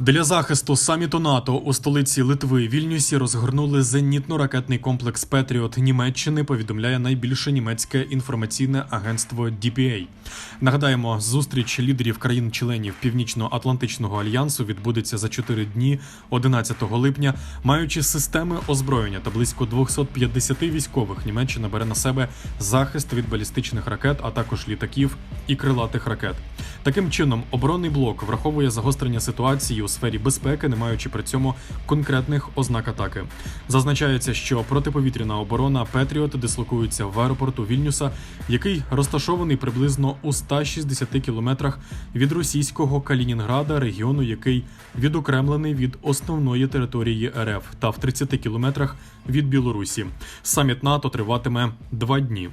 Для захисту саміту НАТО у столиці Литви Вільнюсі розгорнули зенітно-ракетний комплекс Петріот Німеччини. Повідомляє найбільше німецьке інформаційне агентство DPA. Нагадаємо, зустріч лідерів країн-членів Північно-Атлантичного альянсу відбудеться за 4 дні, 11 липня. Маючи системи озброєння та близько 250 військових, Німеччина бере на себе захист від балістичних ракет, а також літаків і крилатих ракет. Таким чином, оборонний блок враховує загострення ситуації у сфері безпеки, не маючи при цьому конкретних ознак атаки. Зазначається, що протиповітряна оборона Петріот дислокується в аеропорту Вільнюса, який розташований приблизно у 160 кілометрах від російського Калінінграда, регіону, який відокремлений від основної території РФ, та в 30 кілометрах від Білорусі. Саміт НАТО триватиме два дні.